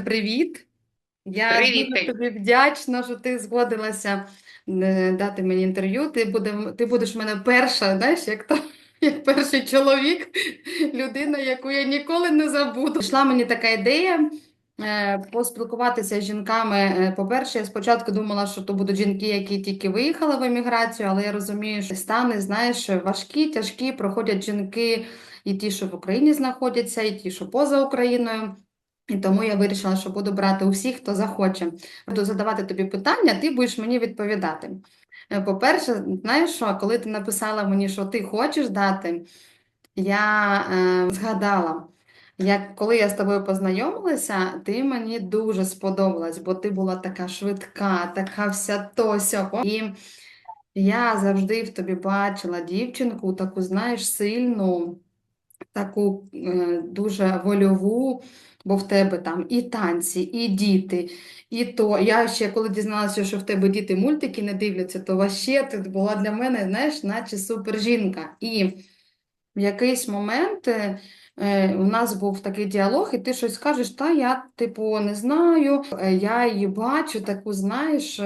Привіт. Я Привіт, дуже тобі вдячна, що ти згодилася е, дати мені інтерв'ю. Ти буде, ти будеш в мене перша, знаєш, як то, як перший чоловік, людина, яку я ніколи не забуду. Прийшла мені така ідея е, поспілкуватися з жінками. Е, По-перше, я спочатку думала, що то будуть жінки, які тільки виїхали в еміграцію, але я розумію, що стани, знаєш, важкі, тяжкі, проходять жінки і ті, що в Україні знаходяться, і ті, що поза Україною. І тому я вирішила, що буду брати усіх, хто захоче. Буду задавати тобі питання, ти будеш мені відповідати. Е, По-перше, знаєш що, коли ти написала мені, що ти хочеш дати, я е, згадала, як коли я з тобою познайомилася, ти мені дуже сподобалась, бо ти була така швидка, така вся тося. І я завжди в тобі бачила дівчинку, таку, знаєш, сильну, таку е, дуже вольову, бо в тебе там і танці, і діти, і то. Я ще коли дізналася, що в тебе діти мультики не дивляться, то вообще ти була для мене, знаєш, наче супержінка. І в якийсь момент е, е, у нас був такий діалог, і ти щось кажеш, та я, типу, не знаю, я її бачу, таку, знаєш,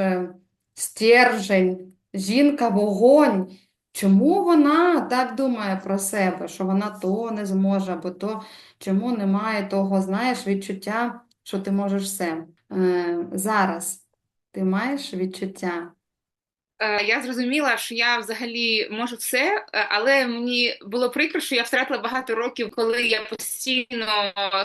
стержень, жінка, вогонь. Чому вона так думає про себе, що вона то не зможе, або то чому немає того, знаєш, відчуття, що ти можеш все. Е, зараз ти маєш відчуття. Е, Я зрозуміла, що я взагалі можу все, е, але мені було прикро, що я втратила багато років, коли я постійно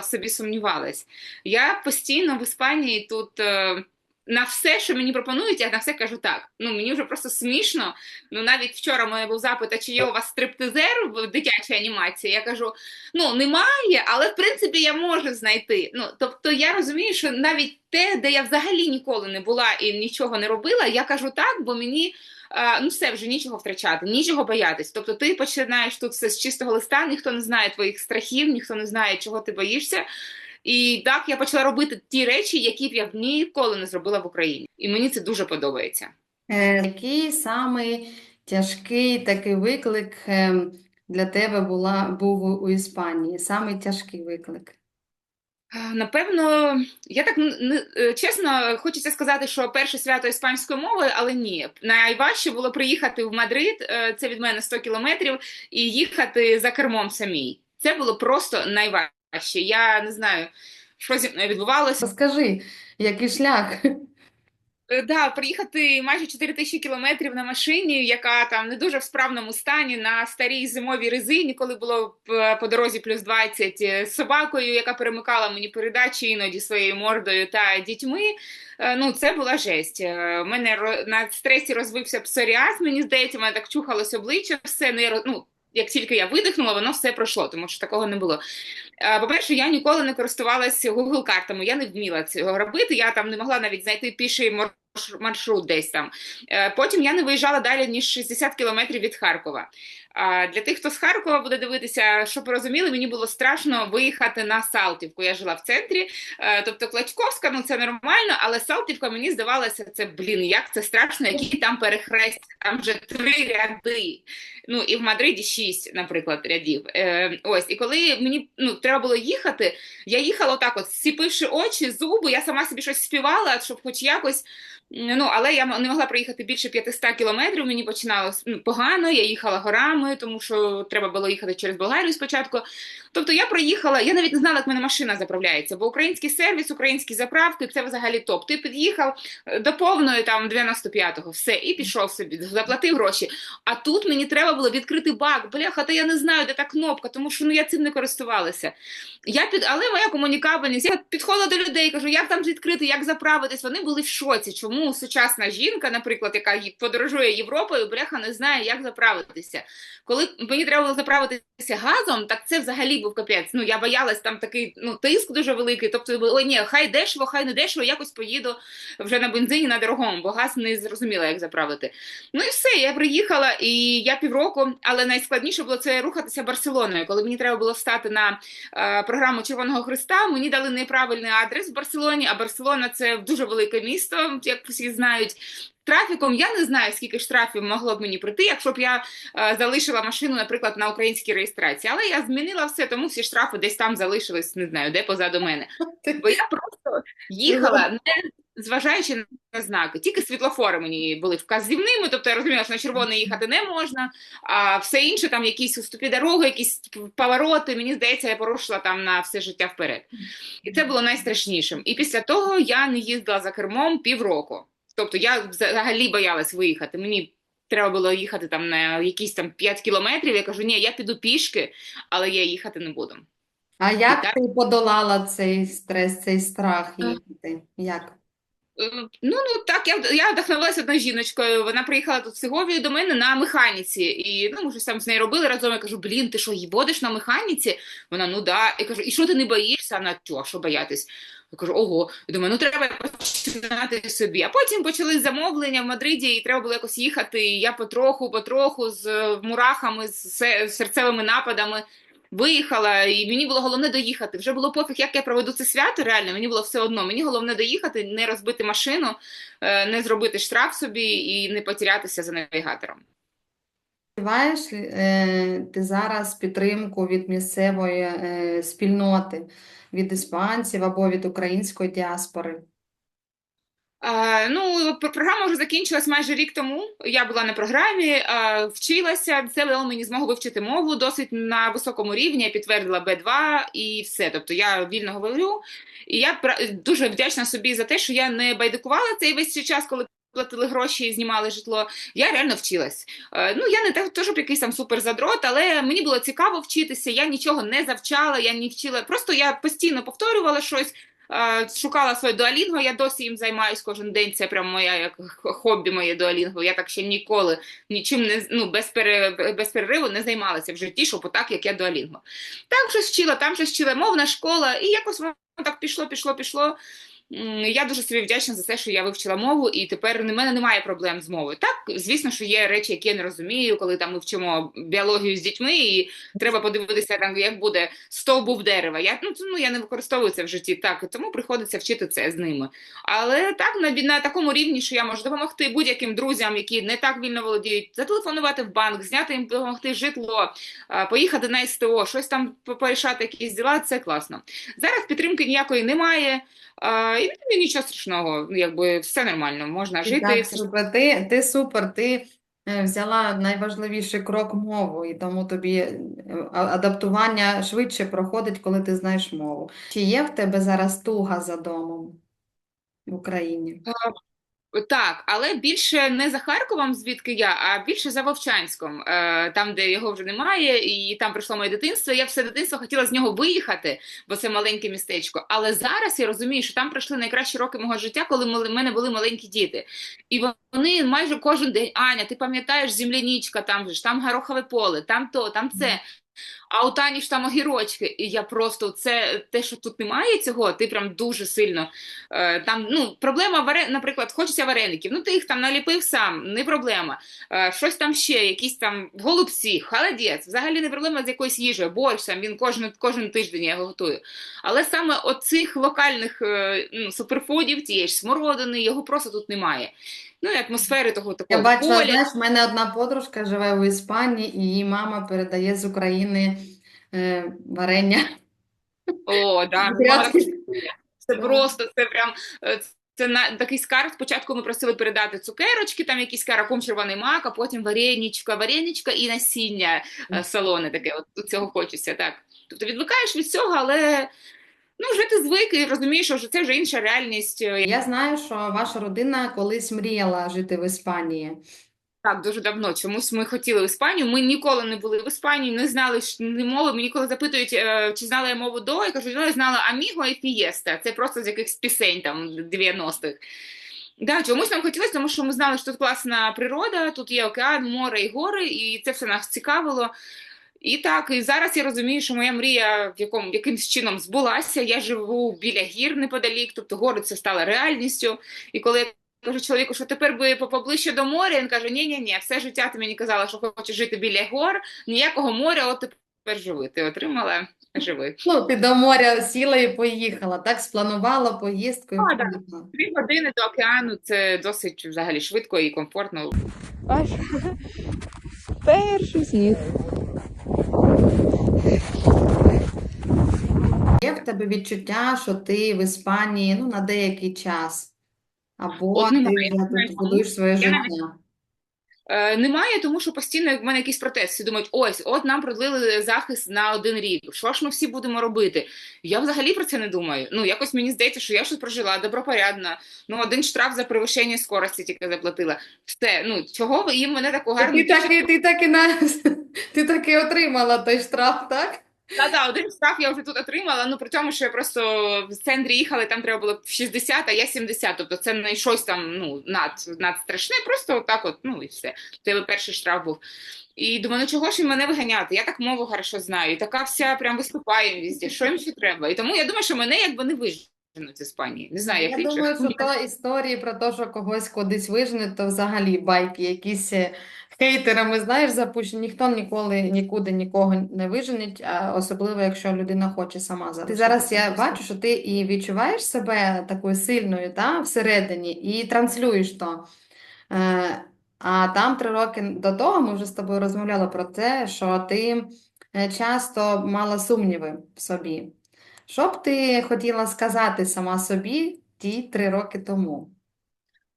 собі сумнівалась. Я постійно в Іспанії тут е, на все, що мені пропонують, я на все кажу так. Ну мені вже просто смішно. Ну навіть вчора мене був запит, а чи є у вас стриптизер в дитячій анімації? Я кажу: ну немає, але в принципі я можу знайти. Ну тобто я розумію, що навіть те, де я взагалі ніколи не була і нічого не робила, я кажу так, бо мені. е, Ну, все вже нічого втрачати, нічого боятись. Тобто ти починаєш тут все з чистого листа, ніхто не знає твоїх страхів, ніхто не знає, чого ти боїшся. І так я почала робити ті речі, які б я ніколи не зробила в Україні. І мені це дуже подобається. Е, Який самий тяжкий такий виклик е, для тебе була, був у- Іспанії? Самий тяжкий виклик. Е, Напевно, я так чесно хочеться сказати, що перше свято іспанської мови, але ні. Найважче було приїхати в Мадрид, це від мене 100 кілометрів, і їхати за кермом самій. Це було просто найважче. Я не знаю, що зі мною відбувалося. Розкажи, який шлях? Е, Да, приїхати майже 4 тисячі кілометрів на машині, яка там не дуже в справному стані, на старій зимовій резині, коли було по дорозі плюс 20, е, з собакою, яка перемикала мені передачі іноді своєю мордою та дітьми. Е, Ну, це була жесть. Е, У мене на стресі розвився псоріаз, мені здається, мене так чухалось обличчя, все не ну, як тільки я видихнула, воно все пройшло, тому що такого не було. Е, По-перше, я ніколи не користувалася Google картами, я не вміла цього робити. Я там не могла навіть знайти піший марш- маршрут десь там. Е, Потім я не виїжджала далі, ніж 60 кілометрів від Харкова. Для тих, хто з Харкова буде дивитися, щоб розуміли, мені було страшно виїхати на Салтівку. Я жила в центрі, Е, тобто Клачковська, ну це нормально, але Салтівка мені здавалося, це блін, як це страшно, які там перехрестя, там вже три ряди. Ну і в Мадриді шість, наприклад, рядів. Е, ось, і коли мені ну, треба було їхати, я їхала отак, от сіпивши очі, зуби, я сама собі щось співала, щоб хоч якось. Ну, але я не могла проїхати більше 500 кілометрів. Мені починалось ну, погано. Я їхала горами, тому що треба було їхати через Болгарію спочатку. Тобто я проїхала, я навіть не знала, як мене машина заправляється, бо український сервіс, українські заправки це взагалі топ. Ти під'їхав е, до повної там 95-го, все, і пішов собі, заплатив гроші. А тут мені треба було відкрити бак. Бляха, та я не знаю, де та кнопка, тому що ну я цим не користувалася. Я під, але моя комунікабельність, я підходила до людей, кажу, як там відкрити, як заправитись. Вони були в шоці. Чому сучасна жінка, наприклад, яка подорожує Європою, бляха не знає, як заправитися. Коли мені треба було заправитися газом, так це взагалі був капець. Ну я боялась там такий ну тиск дуже великий. Тобто, ой, ні, хай дешево, хай не дешево, якось поїду вже на бензині на дорогому, бо газ не зрозуміла, як заправити. Ну і все, я приїхала, і я півроку, але найскладніше було це рухатися Барселоною. Коли мені треба було встати на е, програму Червоного Христа, мені дали неправильний адрес в Барселоні, а Барселона це дуже велике місто, як всі знають. Трафіком я не знаю, скільки штрафів могло б мені прийти, якщо б я е, залишила машину, наприклад, на українській реєстрації. Але я змінила все, тому всі штрафи десь там залишились, не знаю, де позаду мене. Бо я просто їхала, не зважаючи на знаки. Тільки світлофори мені були вказівними, тобто я розуміла, що на червоне їхати не можна, а все інше, там якісь уступі дороги, якісь повороти, мені здається, я порушила там на все життя вперед. І це було найстрашнішим. І після того я не їздила за кермом півроку. Тобто я взагалі боялась виїхати. Мені треба було їхати там на якісь там 5 кілометрів. Я кажу, ні, я піду пішки, але я їхати не буду. А як так. ти подолала цей стрес, цей страх їхати? Як? Ну, ну так, я, я вдохновилася одною жіночкою. Вона приїхала тут в Сеговію до мене на механіці. І ну, ми щось там з нею робили разом. Я кажу, блін, ти що, їбодиш на механіці? Вона, ну да. Я кажу, і що ти не боїшся? Вона, чого, що боятись? Я кажу, ого. Я думаю, ну треба починати собі. А потім почали замовлення в Мадриді, і треба було якось їхати. І я потроху, потроху з мурахами, з серцевими нападами. Виїхала, і мені було головне доїхати. Вже було пофіг, як я проведу це свято. Реально, мені було все одно. Мені головне доїхати, не розбити машину, е, не зробити штраф собі і не потерятися за навігатором. Відчуваєш е, ти зараз підтримку від місцевої е, спільноти, від іспанців або від української діаспори? Ну, пр- програма вже закінчилась майже рік тому. Я була на програмі, вчилася. Це дало мені змогу вивчити мову досить на високому рівні. Я підтвердила Б2 і все. Тобто я вільно говорю. І я дуже вдячна собі за те, що я не байдикувала цей весь цей час, коли платили гроші знімали житло. Я реально вчилась. Е, ну, я не те, щоб якийсь там суперзадрот, але мені було цікаво вчитися. Я нічого не завчала, я не вчила. Просто я постійно повторювала щось. Е, Шукала своє дуалінго, я досі їм займаюсь кожен день. Це прям моя як хобі, моє дуалінго. Я так ще ніколи нічим не ну, без, пере, без перериву не займалася в житті, щоб отак, як я дуалінго. Там щось вчила, там щось вчила, мовна школа, і якось воно так пішло, пішло, пішло. Я дуже собі вдячна за те, що я вивчила мову, і тепер у мене немає проблем з мовою. Так, звісно, що є речі, які я не розумію, коли там ми вчимо біологію з дітьми, і треба подивитися, там, як буде стовбув дерева. Я, ну, ну, я не використовую це в житті так, тому приходиться вчити це з ними. Але так, на, на такому рівні, що я можу допомогти будь-яким друзям, які не так вільно володіють, зателефонувати в банк, зняти їм допомогти житло, поїхати на СТО, щось там по- порішати, якісь діла, це класно. Зараз підтримки ніякої немає. А, і ну, нічого страшного, ну, якби все нормально, можна жити. Так, супер. Ти, ти супер, ти е, взяла найважливіший крок мову, і тому тобі е, адаптування швидше проходить, коли ти знаєш мову. Чи є в тебе зараз туга за домом в Україні? Так, але більше не за Харковом, звідки я, а більше за Вовчанськом, е, там, де його вже немає, і там пройшло моє дитинство. Я все дитинство хотіла з нього виїхати, бо це маленьке містечко. Але зараз я розумію, що там пройшли найкращі роки мого життя, коли в мене були маленькі діти. І вони майже кожен день, Аня, ти пам'ятаєш земляничка, там же ж, там горохове поле, там то, там це. А у Тані ж там огірочки, і я просто це те, що тут немає цього, ти прям дуже сильно е, там. Ну проблема варе, наприклад, хочеться вареників. Ну ти їх там наліпив сам, не проблема. Е, щось там ще, якісь там голубці, холодець, взагалі не проблема з якоюсь їжею, борщ там він кожен кожен тиждень я його готую. Але саме оцих локальних е, ну, суперфудів, тієї ж смородини, його просто тут немає. Ну і атмосфери того Я такого бачила, поля. знаєш, в мене одна подружка живе в Іспанії, і її мама передає з України е, варення. О, да, Це просто це прям е, це на такий скарб. Спочатку ми просили передати цукерочки, там якийсь каракум червоний мак, а потім вареничка, вареничка і насіння е, солоне таке. От цього хочеться, так. Тобто відвикаєш від цього, але ну вже ти звик і розумієш, що це вже інша реальність. Я знаю, що ваша родина колись мріяла жити в Іспанії. Так, дуже давно. Чомусь ми хотіли в Іспанію. Ми ніколи не були в Іспанії, не знали ж ні мови. Мені коли запитують, е, чи знала я мову до, я кажу, ну, я знала Аміго і Фієста. Це просто з якихось пісень там 90-х. Да, чомусь нам хотілося, тому що ми знали, що тут класна природа, тут є океан, море і гори, і це все нас цікавило. І так, і зараз я розумію, що моя мрія в якому якимсь чином збулася. Я живу біля гір неподалік, тобто гори це стало реальністю. І коли я кажу чоловіку, що тепер би поближче до моря, він каже: ні, ні, ні, все життя ти мені казала, що хочеш жити біля гор, ніякого моря, от тепер живи. Ти отримала живи. Ну, ти до моря сіла і поїхала, так? Спланувала поїздку А, да. поїхала. Дві години до океану це досить взагалі швидко і комфортно. Аж перший сніг. Є в тебе відчуття, що ти в Іспанії ну, на деякий час, або От ти немає, тут будуєш своє я навіть- життя. Е, немає, тому що постійно в мене якийсь протест. Всі думають, ось, от нам продлили захист на один рік. Що ж ми всі будемо робити? Я взагалі про це не думаю. Ну, якось мені здається, що я щось прожила добропорядна. Ну, один штраф за перевищення скорості тільки заплатила. Все, ну чого ви їм мене таку гарну Ти так, і- ти так і на ти так і отримала той штраф, так? Та да, один штраф я вже тут отримала. Ну при тому, що я просто в центрі їхали, там треба було 60, а я 70. Тобто це не щось там ну над, над страшне, просто отак, от ну і все. Це перший штраф був. І думаю, ну чого ж їм мене виганяти? Я так мову хорошо знаю, і така вся прям виступає везде. Що їм ще треба? І тому я думаю, що мене якби не виженуть з Іспанії. Не знаю, як Я інших. думаю, що то історії про те, що когось кудись вижене, то взагалі байки, якісь е, хейтерами, знаєш, запущені. Ніхто ніколи нікуди нікого не виженить, а особливо, якщо людина хоче сама. Ти зараз я бачу, що ти і відчуваєш себе такою сильною, та, всередині, і транслюєш то. Е, а там три роки до того ми вже з тобою розмовляли про те, що ти е, часто мала сумніви в собі. Що б ти хотіла сказати сама собі ті три роки тому?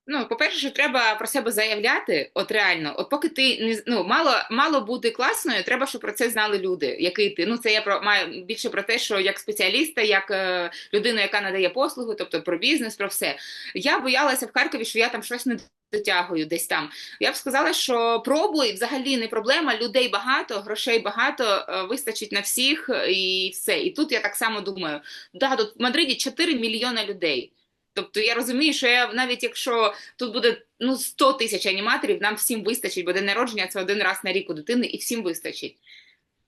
Ну, по-перше, що треба про себе заявляти, от реально, от поки ти не ну, мало, мало бути класною, треба, щоб про це знали люди, який ти. Ну, це я про маю більше про те, що як спеціаліста, як е, людина, яка надає послугу, тобто про бізнес, про все. Я боялася в Харкові, що я там щось не дотягую десь там. Я б сказала, що пробуй, взагалі не проблема. Людей багато, грошей багато, е, вистачить на всіх е, і все. І тут я так само думаю. Да, тут в Мадриді 4 мільйона людей. Тобто я розумію, що я навіть якщо тут буде ну 100 тисяч аніматорів, нам всім вистачить, бо день народження це один раз на рік у дитини, і всім вистачить.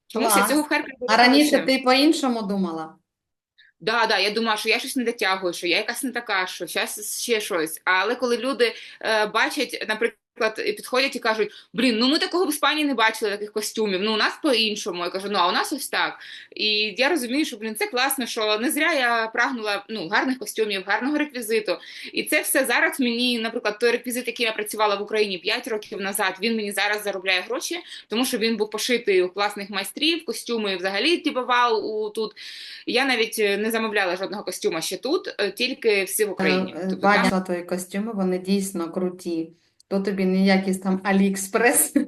Тому що цього в Харкові А раніше ти по-іншому думала? Да, да, я думала, що я щось не дотягую, що я якась не така, що зараз ще щось. Але коли люди е, бачать, наприклад, і підходять і кажуть: блін, ну ми такого в Іспанії не бачили таких костюмів. Ну у нас по-іншому. Я кажу, ну а у нас ось так. І я розумію, що блін, це класно, що не зря я прагнула ну гарних костюмів, гарного реквізиту. І це все зараз мені, наприклад, той реквізит, який я працювала в Україні 5 років назад, він мені зараз заробляє гроші, тому що він був пошитий у класних майстрів, костюми взагалі типу вау у тут. Я навіть е, не замовляла жодного костюма ще тут, е, тільки всі в Україні. Е, Тобто там Бачила твої костюми, вони дійсно круті. То тобі не якийсь там Аліекспрес.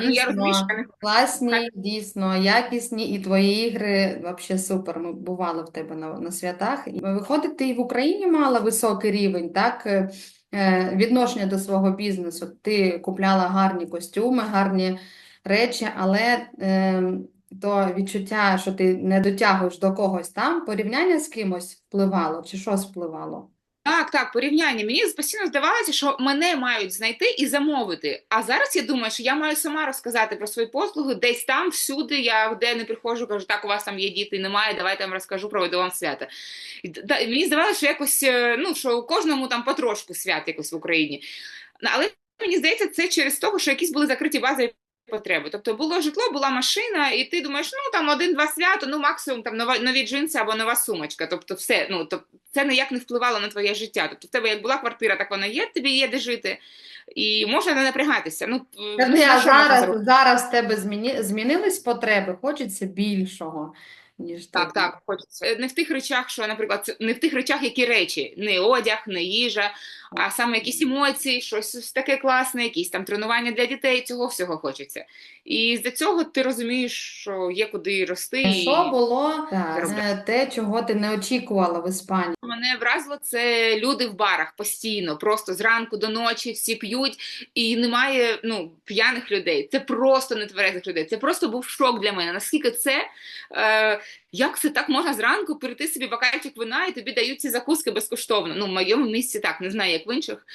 Дійсно, що Класні, дійсно, якісні, і твої ігри взагалі супер. Ми бували в тебе на, на святах. І виходить, ти і в Україні мала високий рівень, так? е, е, Відношення до свого бізнесу. Ти купляла гарні костюми, гарні речі, але е, то відчуття, що ти не дотягуєш до когось там, порівняння з кимось впливало, чи щось впливало? Так, так, порівняння. Мені постійно здавалося, що мене мають знайти і замовити. А зараз я думаю, що я маю сама розказати про свої послуги десь там, всюди. Я де не приходжу, кажу, так, у вас там є діти, немає, давайте я вам розкажу, проведу вам да, мені здавалося, що якось, е, ну, що у кожному там потрошку свят якось в Україні. Але мені здається, це через того, що якісь були закриті базові потреби. Тобто було житло, була машина, і ти думаєш, ну там один-два свято, ну максимум там нова, нові джинси або нова сумочка. Тобто, все, ну тобто, це ніяк не впливало на твоє життя. Тобто, в тебе як була квартира, так вона є, тобі є де жити, і можна не напрягатися. Ну, ну, а зараз, зараз в тебе зміні, змінились потреби? Хочеться більшого, ніж Так, так, хочеться. Не в тих речах, що, наприклад, не в тих речах, які речі, не одяг, не їжа, а саме якісь емоції, щось таке класне, якісь там тренування для дітей, цього всього хочеться. І з-за цього ти розумієш, що є куди рости. і- Що було так, е, те, чого ти не очікувала в Іспанії? Мене вразило це люди в барах постійно, просто зранку до ночі всі п'ють, і немає ну п'яних людей. Це просто нетверезих людей. Це просто був шок для мене. Наскільки це е, як це так можна зранку перейти собі бокальчик вина, і тобі дають ці закуски безкоштовно. Ну, в моєму місці так не знаю, як в інших.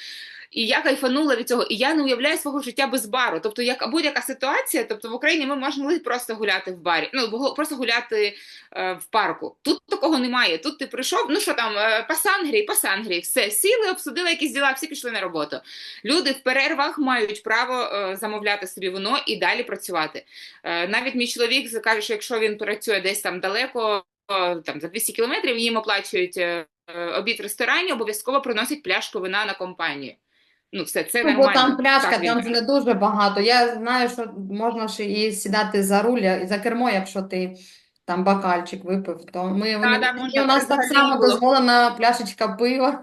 І я кайфанула від цього, і я не уявляю свого життя без бару. Тобто, як будь-яка ситуація, тобто в Україні ми могли просто гуляти в барі, ну просто гуляти е, в парку. Тут такого немає. Тут ти прийшов, ну що там, е, Сангрії, по все сіли, обсудили якісь діла, всі пішли на роботу. Люди в перервах мають право е, замовляти собі вино і далі працювати. Е, навіть мій чоловік каже, що якщо він працює десь там далеко, е, там за 200 кілометрів, їм оплачують е, обід в ресторані, обов'язково приносять пляшку вина на компанію. Ну, все, це Ну, бо там пляшка, там не дуже багато. Я знаю, що можна ще і сідати за руль, і за кермо, якщо ти там бакальчик випив, то ми, вони, да, можна, у нас так само було. дозволена пляшечка пива.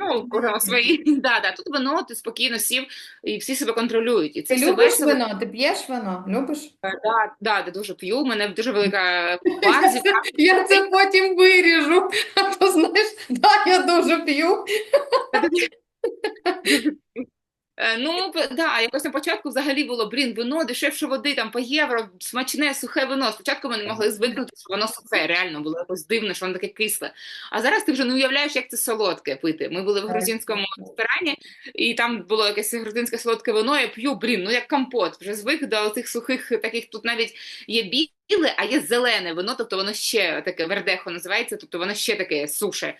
Ну, кожного свої. Да, да. Тут вино, ти спокійно сів, і всі себе контролюють. І це Ти любиш весело. вино? Ти п'єш вино? Любиш? Да, да, я дуже п'ю. У мене дуже велика базі. Я це потім виріжу. А то знаєш, да, я дуже п'ю. Е, Ну, да, якось на початку взагалі було, блін, вино дешевше води, там по євро, смачне, сухе вино. Спочатку ми не могли звикнути, що воно сухе, реально було якось дивно, що воно таке кисле. А зараз ти вже не уявляєш, як це солодке пити. Ми були в грузинському ресторані, і там було якесь грузинське солодке вино, я п'ю, блін, ну як компот. Вже звик до цих сухих таких, тут навіть є біле, а є зелене вино, тобто воно ще таке, вердехо називається, тобто воно ще таке суше.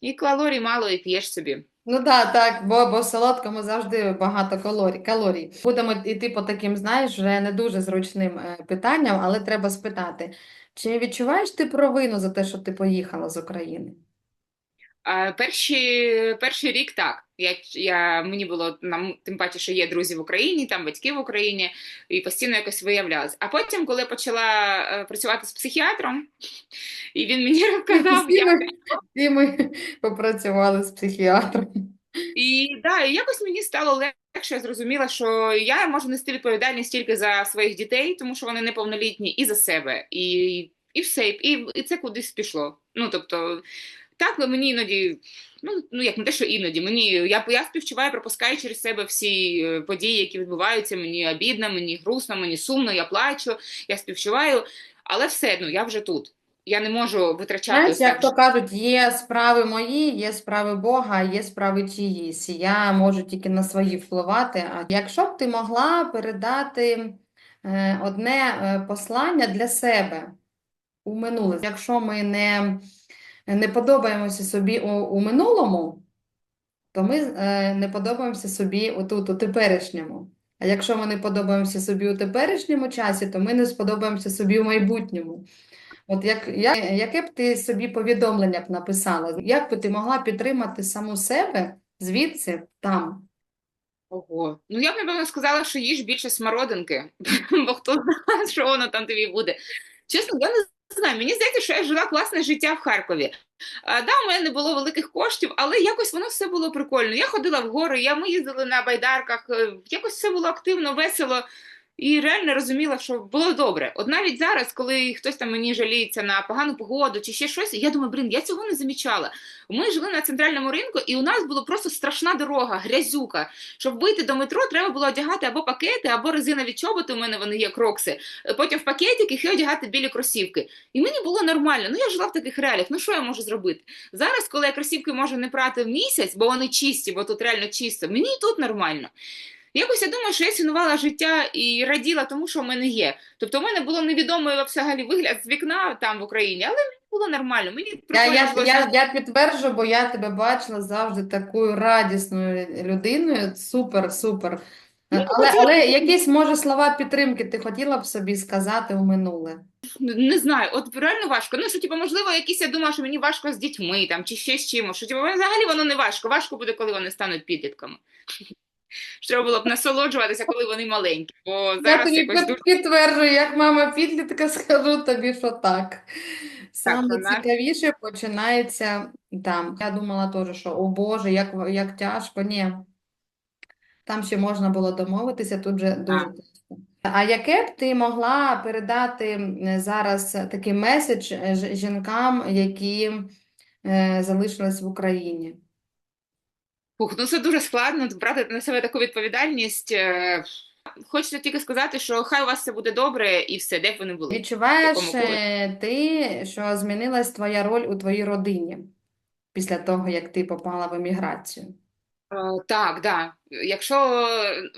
І калорій мало, і п'єш собі. Ну да, так, бо, бо в солодкому завжди багато калорій, калорій. Будемо йти по таким, знаєш, вже не дуже зручним е, питанням, але треба спитати, чи відчуваєш ти провину за те, що ти поїхала з України? Перші, перший рік так. Я, я, мені було нам, тим паче, що є друзі в Україні, там батьки в Україні, і постійно якось виявлялось. А потім, коли я почала е, працювати з психіатром, і він мені розказав, Всі як ми, всі ми попрацювали з психіатром. І да, і якось мені стало легше, я зрозуміла, що я можу нести відповідальність тільки за своїх дітей, тому що вони неповнолітні, і за себе. І, і все, і, і це кудись пішло. Ну, тобто, так, мені іноді, ну, ну як не те, що іноді, мені, я, я співчуваю, пропускаю через себе всі е, події, які відбуваються, мені обідно, мені грустно, мені сумно, я плачу, я співчуваю, але все, ну, я вже тут. Я не можу витрачати Знаєш, як то кажуть, є справи мої, є справи Бога, є справи чиїсь. Я можу тільки на свої впливати. А якщо б ти могла передати е, одне е, послання для себе у минуле, якщо ми не, не подобаємося собі у, у минулому, то ми е, не подобаємося собі отут, у теперішньому. А якщо ми не подобаємося собі у теперішньому часі, то ми не сподобаємося собі у майбутньому. От як, як, яке б ти собі повідомлення б написала? Як би ти могла підтримати саму себе звідси, там? Ого. Ну, я б, напевно, сказала, що їж більше смородинки, бо хто знає, що воно там тобі буде. Чесно, я не знаю. Мені здається, що я жила класне життя в Харкові. Да, у мене не було великих коштів, але якось воно все було прикольно. Я ходила в гори, я, ми їздили на байдарках, е, якось все було активно, весело. І реально розуміла, що було добре. От навіть зараз, коли хтось там мені жаліється на погану погоду чи ще щось, я думаю, блін, я цього не замічала. Ми жили на центральному ринку, і у нас була просто страшна дорога, грязюка. Щоб вийти до метро, треба було одягати або пакети, або резинові чоботи. У мене вони є крокси. Потім в пакетики і одягати білі кросівки. І мені було нормально. Ну я жила в таких реаліях. Ну що я можу зробити? Зараз, коли я кросівки можу не прати в місяць, бо вони чисті, бо тут реально чисто, мені і тут нормально. Якось я думаю, що я цінувала життя і раділа тому, що в мене є. Тобто, в мене було невідомий взагалі вигляд з вікна там в Україні, але мені було нормально. Мені Я, я, я, я підтверджу, бо я тебе бачила завжди такою радісною людиною. Супер, супер. Ну, Але, хотіла- але якісь, може, слова підтримки ти хотіла б собі сказати у минуле? Не знаю, от реально важко. Ну, що, типу, можливо, якісь я думала, що мені важко з дітьми там, чи ще з чимось. Що, типу, взагалі воно не важко. Важко буде, коли вони стануть підлітками. Що Треба було б насолоджуватися, коли вони маленькі. Бо Я зараз тобі якось дуже підтверджую, як мама підлітка, скажу тобі, що так. Саме цікавіше починається там. Я думала теж, що о Боже, як, як тяжко. Ні. Там ще можна було домовитися, тут же дуже тяжко. А яке б ти могла передати зараз такий меседж е, жінкам, які е, залишились в Україні? Фух, ну це дуже складно брати на себе таку відповідальність. Е, Хочеться тільки сказати, що хай у вас все буде добре і все, де б вони були. Відчуваєш е, ти, що змінилась твоя роль у твоїй родині після того, як ти попала в еміграцію? Е, Так, да. Якщо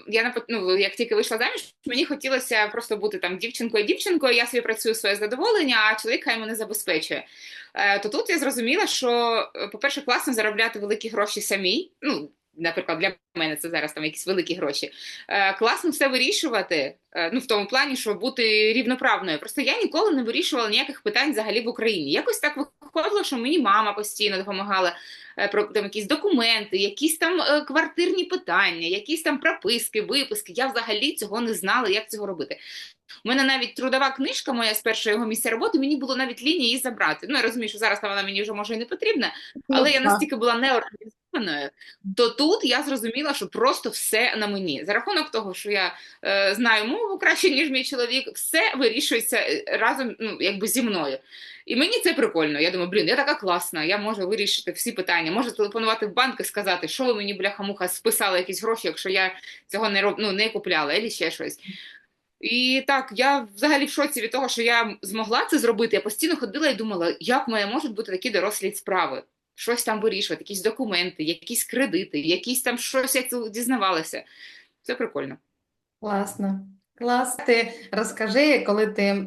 я напо- ну, як тільки вийшла заміж, мені хотілося просто бути там дівчинкою дівчинкою, я собі працюю своє задоволення, а чоловік хай мене забезпечує. Е, То тут я зрозуміла, що, е, по-перше, класно заробляти великі гроші самій. Ну, наприклад, для мене це зараз там якісь великі гроші. Е, Класно все вирішувати, е, ну в тому плані, що бути рівноправною. Просто я ніколи не вирішувала ніяких питань взагалі в Україні. Якось так виходило, що мені мама постійно допомагала е, про там якісь документи, якісь там е, квартирні питання, якісь там прописки, виписки. Я взагалі цього не знала, як цього робити. У мене навіть трудова книжка моя з першого його місця роботи, мені було навіть лінії її забрати. Ну, я розумію, що зараз вона мені вже може і не потрібна, але я настільки була неорганізованою, то тут я зрозуміла, що просто все на мені. За рахунок того, що я е, знаю мову краще, ніж мій чоловік, все вирішується е, разом, ну, якби зі мною. І мені це прикольно. Я думаю, блін, я така класна, я можу вирішити всі питання, можу телефонувати в банк і сказати, що ви мені, бляха-муха, списали якісь гроші, якщо я цього не роб... ну, не купляла, або ще щось. І так, я взагалі в шоці від того, що я змогла це зробити. Я постійно ходила і думала, як мене можуть бути такі дорослі справи, щось там вирішувати, якісь документи, якісь кредити, якісь там щось я дізнавалася. Це прикольно. Класно. Клас. Ти розкажи, коли ти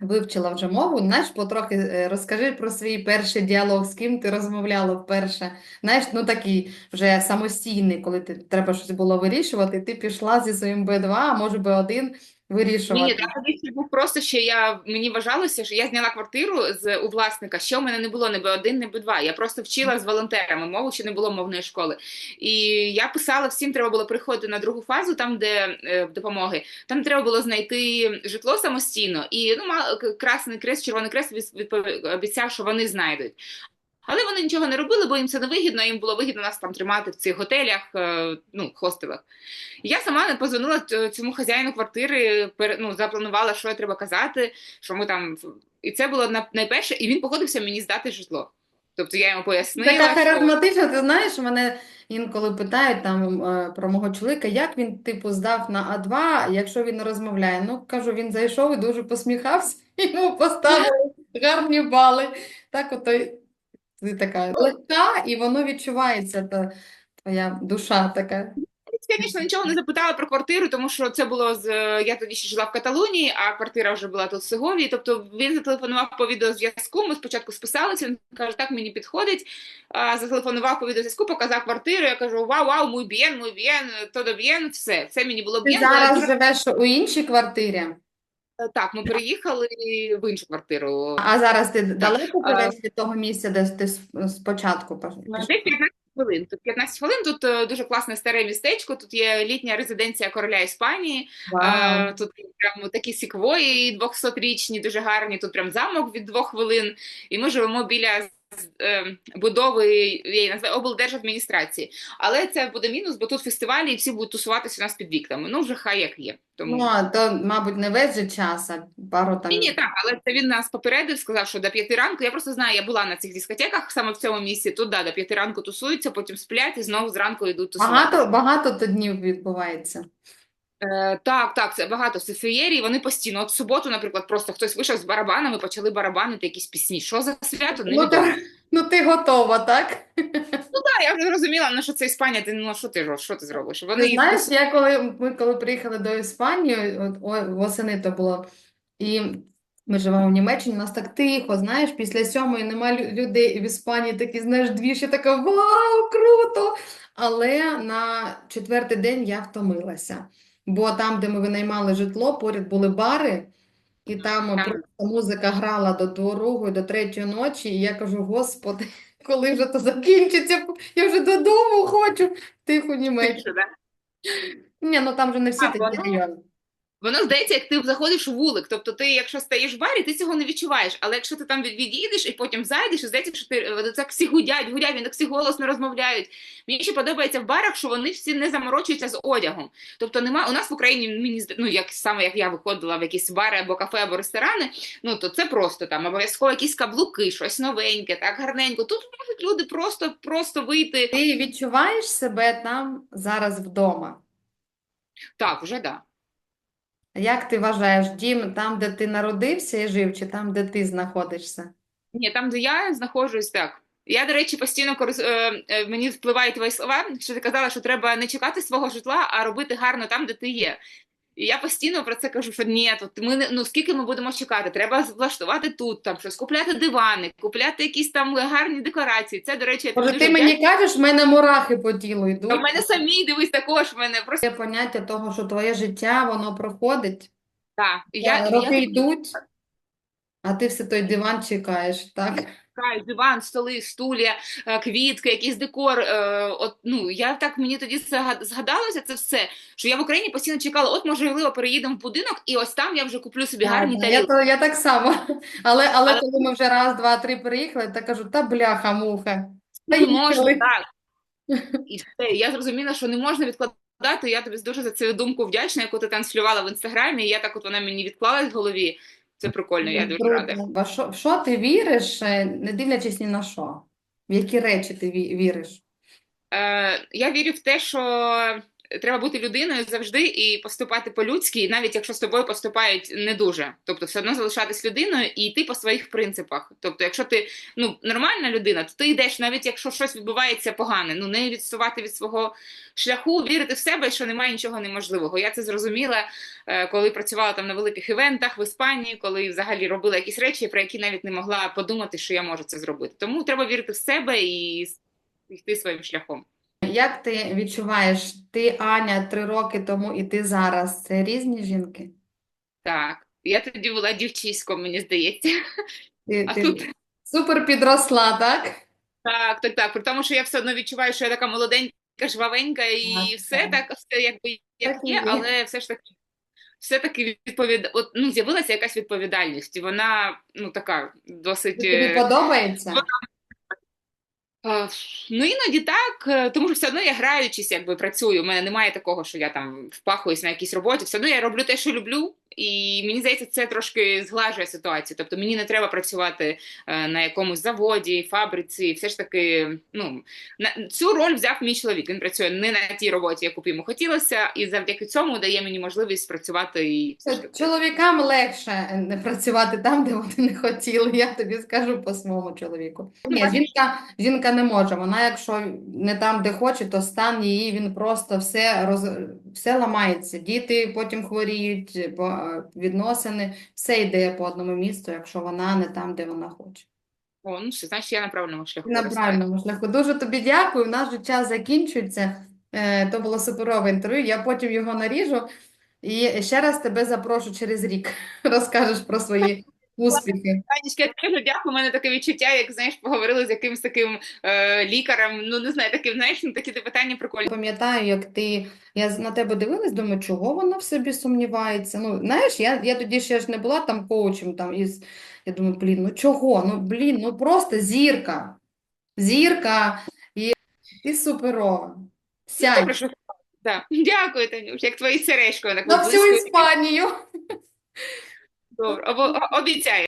вивчила вже мову, знаєш, потрохи е, розкажи про свій перший діалог, з ким ти розмовляла вперше. Знаєш, ну такий вже самостійний, коли ти треба щось було вирішувати, ти пішла зі своїм Б2, а може Б1 Ні, вирішувати. ні, тоді був просто ще я мені вважалося, що я зняла квартиру з у власника. Ще у мене не було ні Б1, ні Б2. Я просто вчила з волонтерами мову, ще не було мовної школи. І я писала всім, треба було приходити на другу фазу, там де е, допомоги. Там треба було знайти житло самостійно. І ну Красний Крест, Червоний Крест обіцяв, що вони знайдуть. Але вони нічого не робили, бо їм це не вигідно. Їм було вигідно нас там тримати в цих готелях, е, ну хостелах. Я сама позвонила т- цьому хазяїну квартири, ну, запланувала, що треба казати, що ми там. І це було на- найперше, і він погодився мені здати житло. Тобто я йому пояснила, Така що харизматична, ти знаєш, мене інколи питають там е, про мого чоловіка, як він типу здав на А2, якщо він не розмовляє. Ну, кажу, він зайшов і дуже посміхався, йому поставили гарні бали. Так ото ти така легка, і воно відчувається, та твоя душа така. звісно, нічого не запитала про квартиру, тому що це було з я тоді ще жила в Каталонії, а квартира вже була тут в Сеговії. Тобто він зателефонував по відеозв'язку. Ми спочатку списалися. Він каже, так мені підходить. А, зателефонував по відеозв'язку, показав квартиру. Я кажу, вау, вау, muy bien, muy bien, todo bien, все. Все мені було Ти bien. зараз живеш у іншій квартирі, Так, ми переїхали в іншу квартиру. а зараз ти далеко А. від того місця, де ти спочатку? Десь 15 хвилин. Тут 15 хвилин. Тут е, дуже класне старе містечко. Тут є літня резиденція короля Іспанії. Вау. Е, Тут прям такі сіквої 200-річні, дуже гарні. Тут прям замок від двох хвилин. І ми живемо біля е, будови я її називаю облдержадміністрації. Але це буде мінус, бо тут фестивалі і всі будуть тусуватися у нас під вікнами. Ну вже хай як є. Тому Ну, то, мабуть, не весь же час, а пару там. ні, ні, так, але це він нас попередив, сказав, що до п'яти ранку. Я просто знаю, я була на цих дискотеках саме в цьому місці. Тут да, до п'яти ранку тусуються, потім сплять і знову зранку йдуть тусувати. Багато, багато то днів відбувається. Е, так, так, це багато це феєрій. Вони постійно. От в суботу, наприклад, просто хтось вийшов з барабанами, почали барабанити якісь пісні. Що за свято? Ну, Невідомо. ну ти готова, так? Ну Так, я вже зрозуміла, ну що це Іспанія, ти ну що ти що ти зробиш? Вони Ти знаєш, я коли ми коли приїхали до Іспанії, от, ой, восени то було, і ми живемо в Німеччині, у нас так тихо, знаєш, після сьомої нема людей, і в Іспанії такі, знаєш, двіж, я така, вау, круто! Але на четвертий день я втомилася, бо там, де ми винаймали житло, поряд були бари, і там так. просто музика грала до другої, до третьої ночі, і я кажу, господи, коли вже то закінчиться, я вже додому хочу, Тихо, тиху Німеччину. Ні, ну там вже не всі А, такі райони. Воно здається, як ти заходиш у вулик. Тобто, ти, якщо стоїш в барі, ти цього не відчуваєш. Але якщо ти там від- від'їдеш і потім зайдеш, і здається, що ти е, так всі гудять, гудять, вони так всі голосно розмовляють. Мені ще подобається в барах, що вони всі не заморочуються з одягом. Тобто, нема у нас в Україні, мені ну як саме як я виходила в якісь бари або кафе, або ресторани. Ну то це просто там обов'язково якісь каблуки, щось новеньке, так гарненько. Тут можуть люди просто, просто вийти. Ти відчуваєш себе там зараз вдома? Так, вже да. Як ти вважаєш, дім там, де ти народився і жив, чи там, де ти знаходишся? Ні, там, де я знаходжусь, так. Я, до речі, постійно корис... е, е, мені впливають твої слова, що ти казала, що треба не чекати свого житла, а робити гарно там, де ти є. І я постійно про це кажу, що ні, тут ми не ну скільки ми будемо чекати? Треба влаштувати тут там щось, купляти дивани, купляти якісь там гарні декорації. Це, до речі, я Може, ти мені кажеш, в мене мурахи по тілу йдуть. У мене самі дивись також. В мене просто Є поняття того, що твоє життя, воно проходить, так. І Я, е, роки я йдуть, а ти все той диван чекаєш, так? Чекаю, диван, столи, стулья, е, квітки, якийсь декор. е, От, ну, я так мені тоді згадалося це все, що я в Україні постійно чекала, от можливо, переїдемо в будинок, і ось там я вже куплю собі гарні Да, Я, тарілки. я так само. Але, але Але- коли ми вже раз, два, три приїхали, то кажу, та бляха-муха. Не можна, так. І все, я зрозуміла, що не можна відкладати. Я тобі дуже за цю думку вдячна, яку ти транслювала в інстаграмі. І я так от вона мені відклалась в голові. Це прикольно, я дуже рада. В що, в що ти віриш, е, не дивлячись ні на що? В які речі ти ві- віриш? Е, я вірю в те, що треба бути людиною завжди і поступати по-людськи, навіть якщо з тобою поступають не дуже. Тобто, все одно залишатись людиною і йти по своїх принципах. Тобто, якщо ти ну, нормальна людина, то ти йдеш, навіть якщо щось відбувається погане, ну не відсувати від свого шляху, вірити в себе, що немає нічого неможливого. Я це зрозуміла, е, коли працювала там на великих івентах в Іспанії, коли взагалі робила якісь речі, про які навіть не могла подумати, що я можу це зробити. Тому треба вірити в себе і йти своїм шляхом. Як ти відчуваєш, ти, Аня, три роки тому і ти зараз, це різні жінки? Так, я тоді була дівчиськом, мені здається. Ти, А ти тут супер підросла, так? так, так, так. При тому, що я все одно відчуваю, що я така молоденька, жвавенька, і Так, все так. так, все якби як Так є, але все ж таки, все таки відповід... От, ну, з'явилася якась відповідальність, і вона ну така досить. Тобі е, подобається? Е, Ну, іноді так, е, тому що все одно я граючись, якби працюю. У мене немає такого, що я там впахуюсь на якійсь роботі. Все одно я роблю те, що люблю, і мені здається, це трошки зглажує ситуацію. Тобто мені не треба працювати е, на якомусь заводі, фабриці. Все ж таки, ну на цю роль взяв мій чоловік. Він працює не на тій роботі, яку б йому хотілося, і завдяки цьому дає мені можливість працювати і. Чоловікам легше не працювати там, де вони не хотіли, я тобі скажу по своєму чоловіку. Ні, жінка, жінка не може. Вона, якщо не там, де хоче, то стан її, він просто все, роз, все ламається. Діти потім хворіють, е, відносини, все йде по одному місту, якщо вона не там, де вона хоче. О, ну все, значить, я на правильному шляху. На правильному шляху. Дуже тобі дякую. У нас же час закінчується. Е, То було суперове інтерв'ю. Я потім його наріжу. І ще раз тебе запрошу через рік. Розкажеш про свої успіхи. Танечка, я теж дякую. У мене таке відчуття, як знаєш, поговорили з якимось таким е, лікарем. Ну не знаю, таким знаєш, ну такі питання прикольні. Пам'ятаю, як ти. Я на тебе дивилась, думаю, чого вона в собі сумнівається. Ну, знаєш, я, я тоді ще ж не була там коучем. Там, із, я думаю, блін, ну чого? Ну, блін, ну просто зірка. Зірка. І ти суперова. Сядь. Добре, що да. Дякую, Танюш, як твої сережки, так На всю. Іспанію. Добре, обіцяю.